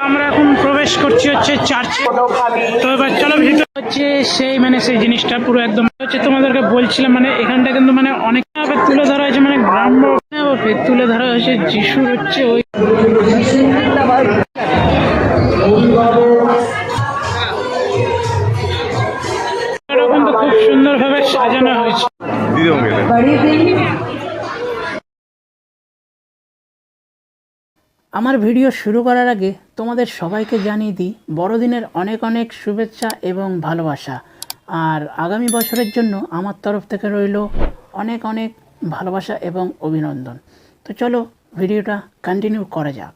আমরা এখন প্রবেশ করছি হচ্ছে চার্চে। তো এবার চলো ভিতরে হচ্ছে সেই মানে সেই জিনিসটা পুরো একদম। হচ্ছে তোমাদেরকে বলছিলাম মানে এখানটা কিন্তু মানে অনেক তুলে ধরা হয়েছে মানে গ্রাম্য তুলে ধরা হয়েছে যিশুর হচ্ছে ওই খুব সুন্দরভাবে সাজানো হয়েছে। আমার ভিডিও শুরু করার আগে তোমাদের সবাইকে জানিয়ে দিই, বড়দিনের অনেক অনেক শুভেচ্ছা এবং ভালোবাসা। আর আগামী বছরের জন্য আমার তরফ থেকে রইল অনেক অনেক ভালোবাসা এবং অভিনন্দন। তো চলো ভিডিওটা কন্টিনিউ করা যাক।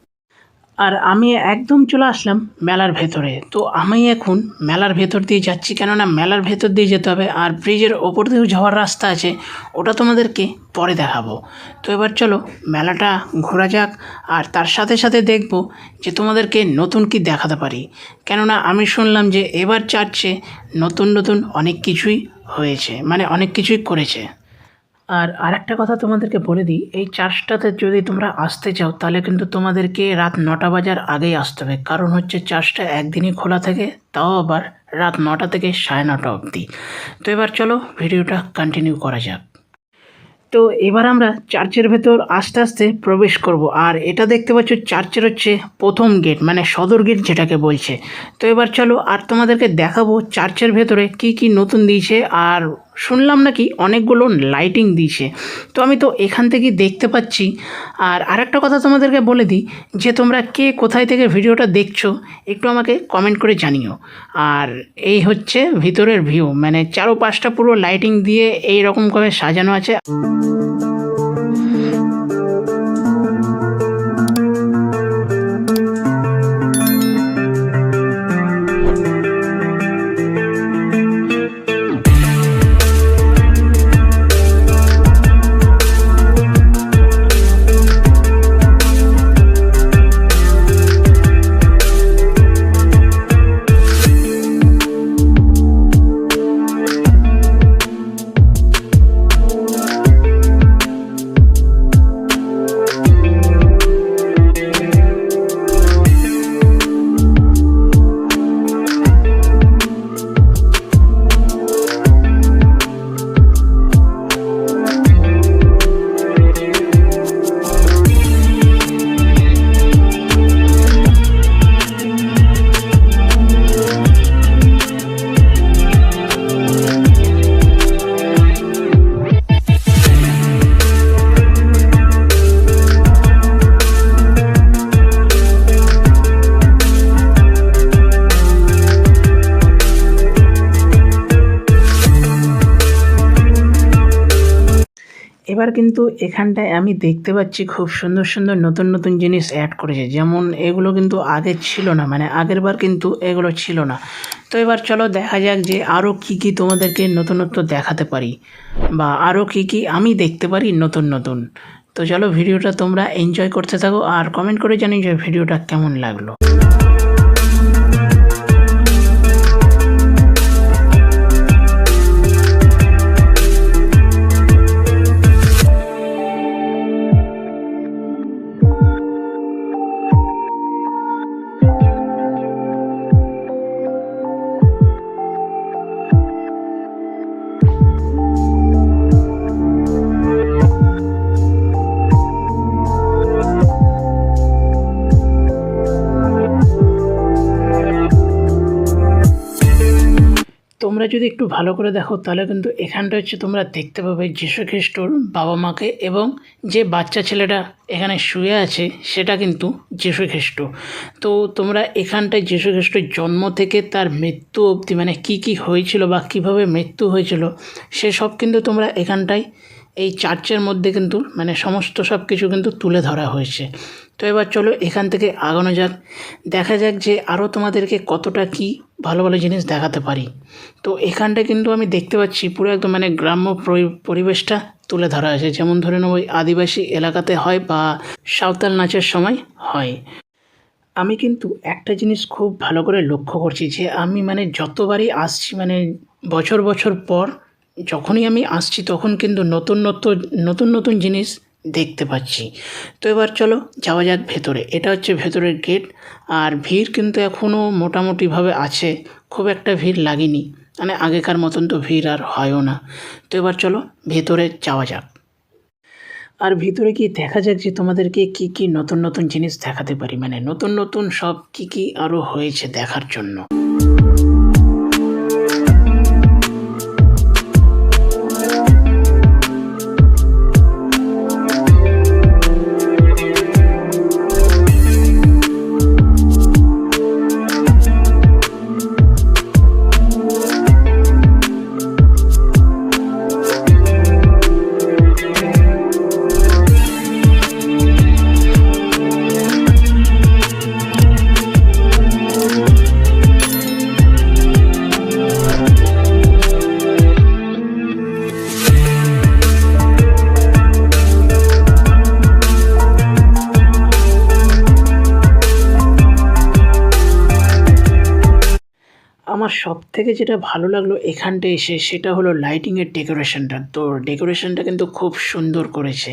আর আমি একদম চলে আসলাম মেলার ভেতরে। তো আমি এখন মেলার ভেতর দিয়ে যাচ্ছি কেননা মেলার ভেতর দিয়ে যেতে হবে আর ব্রিজের ওপর দিয়েও যাওয়ার রাস্তা আছে, ওটা তোমাদেরকে পরে দেখাবো। তো এবার চলো মেলাটা ঘোরা যাক আর তার সাথে সাথে দেখব যে তোমাদেরকে নতুন কি দেখাতে পারি। কেননা আমি শুনলাম যে এবার চার্চে নতুন নতুন অনেক কিছুই হয়েছে মানে অনেক কিছুই করেছে। আর আরেকটা কথা তোমাদেরকে বলে দিই, এই চার্চটাতে যদি তোমরা আসতে চাও, তাহলে কিন্তু তোমাদেরকে রাত নটা বাজার আগেই আসতে হবে। কারণ হচ্ছে চার্চটা একদিনই খোলা থাকে, তাও আবার রাত নটা থেকে সাড়ে নটা অবধি। তো এবার চলো ভিডিওটা কন্টিনিউ করা যাক। তো এবার আমরা চার্চের ভেতর আস্তে আস্তে প্রবেশ করব, আর এটা দেখতে পাচ্ছ চার্চের হচ্ছে প্রথম গেট মানে সদর গেট যেটাকে বলছে। তো এবার চলো আর তোমাদেরকে দেখাবো চার্চের ভেতরে কি কি নতুন দিয়েছে, আর শুনলাম নাকি অনেকগুলো লাইটিং দিয়েছে। তো আমি তো এখান থেকেই দেখতে পাচ্ছি। আর আরেকটা কথা তোমাদেরকে বলে দিই, যে তোমরা কে কোথায় থেকে ভিডিওটা দেখছ, একটু আমাকে কমেন্ট করে জানিও। আর এই হচ্ছে ভিতরের ভিউ মানে চারো পাঁচটা পুরো লাইটিং দিয়ে এই রকমভাবে সাজানো আছে। এবার কিন্তু এখানটায় আমি দেখতে পাচ্ছি খুব সুন্দর সুন্দর নতুন নতুন জিনিস অ্যাড করেছে। যেমন এগুলো কিন্তু আগে ছিল না মানে আগের বার কিন্তু এগুলো ছিল না। তো এবার চলো দেখা যাক যে আরও কী কী তোমাদেরকে নতুনত্ব দেখাতে পারি বা আরও কী কী আমি দেখতে পারি নতুন নতুন। তো চলো ভিডিওটা তোমরা এনজয় করতে থাকো আর কমেন্ট করে জানি যে ভিডিওটা কেমন লাগল। তোমরা যদি একটু ভালো করে দেখো, তাহলে কিন্তু এখানটা হচ্ছে তোমরা দেখতে পাবে যীশু খ্রিস্টর বাবা মাকে এবং যে বাচ্চা ছেলেটা এখানে শুয়ে আছে, সেটা কিন্তু যীশু খ্রিস্ট। তো তোমরা এখানটায় যীশু খ্রিস্টের জন্ম থেকে তার মৃত্যু অবধি মানে কি কি হয়েছিল বা কীভাবে মৃত্যু হয়েছিল, সেসব কিন্তু তোমরা এখানটায় এই চার্চের মধ্যে কিন্তু মানে সমস্ত সব কিছু কিন্তু তুলে ধরা হয়েছে। তো এবার চলো এখান থেকে আগানো যাক। দেখা যাক যে আরও তোমাদেরকে কতটা কি ভালো ভালো জিনিস দেখাতে পারি। তো এখানটা কিন্তু আমি দেখতে পাচ্ছি পুরো একদম মানে গ্রাম্য পরি- পরিবেশটা তুলে ধরা হয়েছে। যেমন ধরে নেব, আদিবাসী এলাকাতে হয় বা সাঁওতাল নাচের সময় হয়। আমি কিন্তু একটা জিনিস খুব ভালো করে লক্ষ্য করছি যে আমি মানে যতবারই আসছি মানে বছর বছর পর, যখনই আমি আসছি তখন কিন্তু নতুন নতুন নতুন নতুন জিনিস দেখতে পাচ্ছি। তো এবার চলো যাওয়া যাক ভেতরে। এটা হচ্ছে ভেতরের গেট আর ভিড় কিন্তু এখনও মোটামুটিভাবে আছে। খুব একটা ভিড় লাগেনি। মানে আগেকার মতন তো ভিড় আর হয়ও না। তো এবার চলো ভেতরে যাওয়া যাক। আর ভিতরে কি দেখা যাক যে তোমাদেরকে কি কি নতুন নতুন জিনিস দেখাতে পারি। মানে নতুন নতুন সব কি কি আরও হয়েছে দেখার জন্য। আমার সব থেকে যেটা ভালো লাগল এখানটা এসে সেটা হলো লাইটিংয়ের ডেকোরেশনটা তো ডেকোরেশনটা কিন্তু খুব সুন্দর করেছে।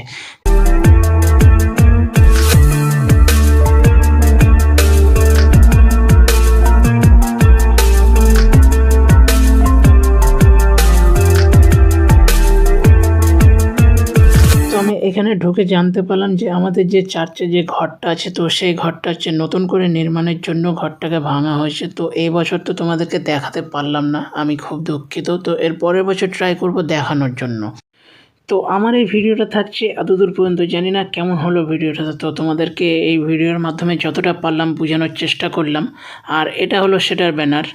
এখানে ঢুকে জানতে পারলাম যে আমাদের যে চার্চে যে ঘরটা আছে, তো সেই ঘরটা হচ্ছে নতুন করে নির্মাণের জন্য ঘরটাকে ভাঙা হয়েছে। তো এই বছর তো তোমাদেরকে দেখাতে পারলাম না, আমি খুব দুঃখিত। তো এর পরের বছর ট্রাই করব দেখানোর জন্য। তো আমার এই ভিডিওটা থাকছে এতদূর পর্যন্ত, জানি না কেমন হলো ভিডিওটা। তো তোমাদেরকে এই ভিডিওর মাধ্যমে যতটা পারলাম বোঝানোর চেষ্টা করলাম। আর এটা হলো সেটার ব্যানার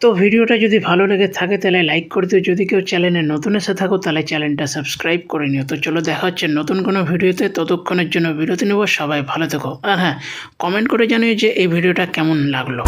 তো ভিডিওটা যদি ভালো লেগে থাকে তাহলে লাইক করে দিও। যদি কেউ চ্যানেলে নতুন এসে থাকো, তাহলে চ্যানেলটা সাবস্ক্রাইব করে নিও। তো চলো দেখা হচ্ছে নতুন কোনো ভিডিওতে। ততক্ষণের জন্য বিরতি নেব। সবাই ভালো থেকো। আর হ্যাঁ কমেন্ট করে জানিও যে এই ভিডিওটা কেমন লাগল।